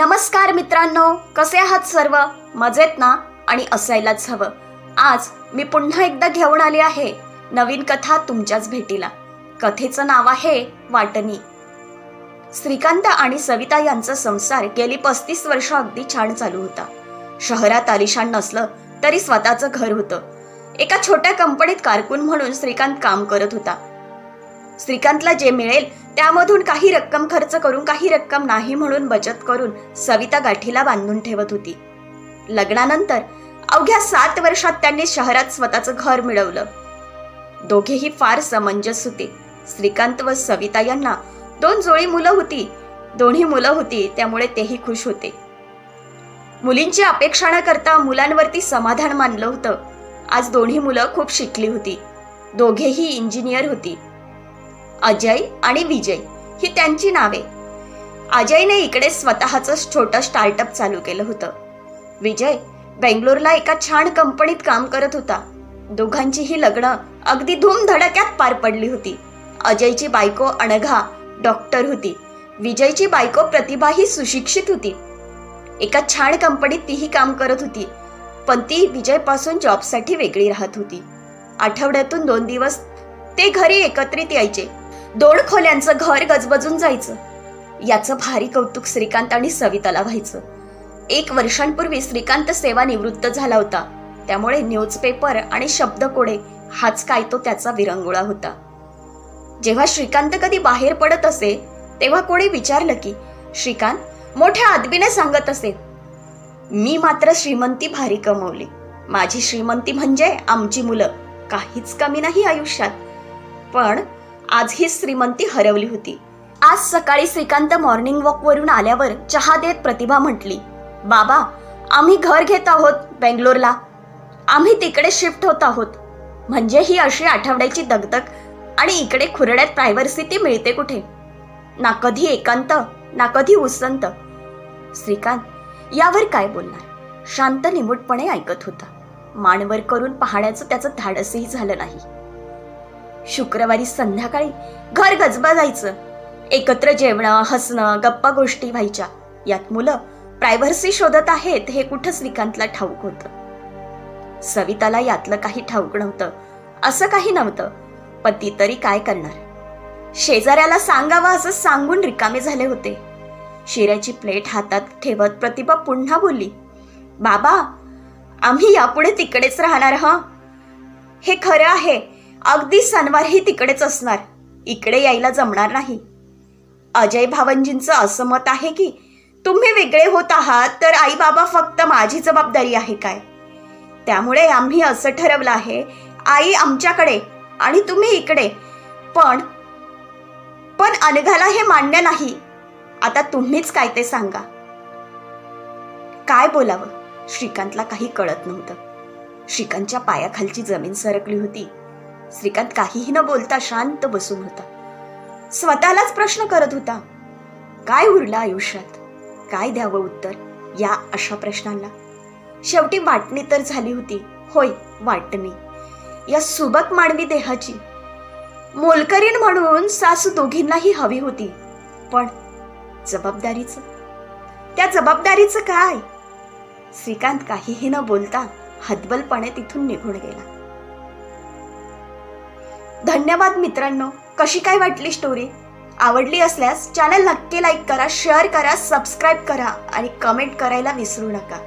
नमस्कार मित्रांनो कसे आहात सर्व? मजेत ना? आणि असायलाच हवं. आज मी पुन्हा एकदा घेऊन आली आहे नवीन कथा तुमच्याच भेटीला. कथेचं नाव आहे वाटणी. श्रीकांत आणि सविता यांचा संसार गेली पस्तीस वर्ष अगदी छान चालू होता. शहरात आलिशान नसलं तरी स्वतःचं घर होतं. एका छोट्या कंपनीत कारकून म्हणून श्रीकांत काम करत होता. श्रीकांतला जे मिळेल त्यामधून काही रक्कम खर्च करून काही रक्कम नाही म्हणून बचत करून सविता गाठीला बांधून ठेवत होती. लग्नानंतर अवघ्या सात वर्षात त्यांनी शहरात स्वतःचं घर मिळवलं. दोघेही फार समंजस होते. श्रीकांत व सविता यांना दोन जोडी मुलं होती. दोन्ही मुलं होती त्यामुळे तेही खुश होते. मुलींची अपेक्षा न करता मुलांवरती समाधान मानलं होतं. आज दोन्ही मुलं खूप शिकली होती. दोघेही इंजिनियर होती. अजय आणि विजय ही त्यांची नावे. अजयने इकडे स्वतःचं छोटं स्टार्टअप चालू केलं होतं. विजय बेंगलोरला एका छान कंपनीत काम करत होता. दोघांचीही लग्न अगदी धूमधडक्यात पार पडली होती. अजयची बायको अणघा डॉक्टर होती. विजयची बायको प्रतिभा ही सुशिक्षित होती. एका छान कंपनीत तीही काम करत होती पण ती विजयपासून जॉबसाठी वेगळी राहत होती. आठवड्यातून दोन दिवस ते घरी एकत्रित यायचे. दोन खोल्यांचं घर गजबजून जायचं. याचं भारी कौतुक श्रीकांत आणि सविताला व्हायचं. एक वर्षांपूर्वी श्रीकांत सेवानिवृत्त झाला होता. त्यामुळे न्यूजपेपर आणि शब्दकोडे हाच काय तो त्याचा विरंगुळा होता. जेव्हा श्रीकांत कधी बाहेर पडत असे तेव्हा कोणी विचारलं की श्रीकांत मोठ्या आदबीने सांगत असे. मी मात्र श्रीमंती भारी कमवली. माझी श्रीमंती म्हणजे आमची मुलं. काहीच कमी नाही आयुष्यात. पण आज ही श्रीमंती हरवली होती. आज सकाळी श्रीकांत मॉर्निंग वॉक वरून आल्यावर चहा देत प्रतिभा म्हटली बाबा आम्ही घर घेत आहोत बेंगलोरला. आम्ही तिकडे शिफ्ट होत आहोत. म्हणजे ही अशी आठवड्याची दगदग आणि इकडे खुरड्यात प्रायव्हर्सी ती मिळते कुठे? ना कधी एकांत ना कधी उसंत. श्रीकांत यावर काय बोलणार? शांत निमूटपणे ऐकत होता. मानवर करून पाहण्याचं त्याचं धाडसही झालं नाही. शुक्रवारी संध्याकाळी घर गजबजायचं. एकत्र जेवणं हसणं गप्पा गोष्टी व्हायच्या. यात मुलं प्रायव्हर्सी शोधत आहेत हे कुठं श्रीकांतला ठाऊक होतं? सविताला यातलं काही ठाऊक नव्हतं. असं काही नव्हतं. पण ती तरी काय करणार? शेजाऱ्याला सांगावं असं सांगून रिकामे झाले होते. शिऱ्याची प्लेट हातात ठेवत प्रतिभा पुन्हा बोलली बाबा आम्ही यापुढे तिकडेच राहणार हा? हे खरं आहे. अगदी सणवारही तिकडेच असणार. इकडे यायला जमणार नाही. अजय भावंजींचं असं मत आहे की तुम्ही वेगळे होत आहात तर आई बाबा फक्त माझी जबाबदारी आहे काय? त्यामुळे आम्ही असं ठरवलं आहे आई आमच्याकडे आणि तुम्ही इकडे. पण पण अनघाला हे मान्य नाही. आता तुम्हीच काय ते सांगा. काय बोलावं? श्रीकांतला काही कळत नव्हतं. श्रीकांतच्या पायाखालची जमीन सरकली होती. श्रीकांत काहीही न बोलता शांत बसून होता. स्वतःलाच प्रश्न करत होता काय उरलं आयुष्यात? काय द्यावं उत्तर या अशा प्रश्नांना? शेवटी वाटणी तर झाली होती होय वाटणी. या सुबक मानवी देहाची. मोलकरीण म्हणून सासू दोघींनाही हवी होती पण जबाबदारीचं? त्या जबाबदारीचं काय? श्रीकांत काहीही न बोलता हतबलपणे तिथून निघून गेला. धन्यवाद मित्रांनो. कशी काय वाटली स्टोरी आवडली असल्यास चॅनल नक्की लाईक करा शेअर करा सबस्क्राईब करा आणि कमेंट करायला विसरू नका.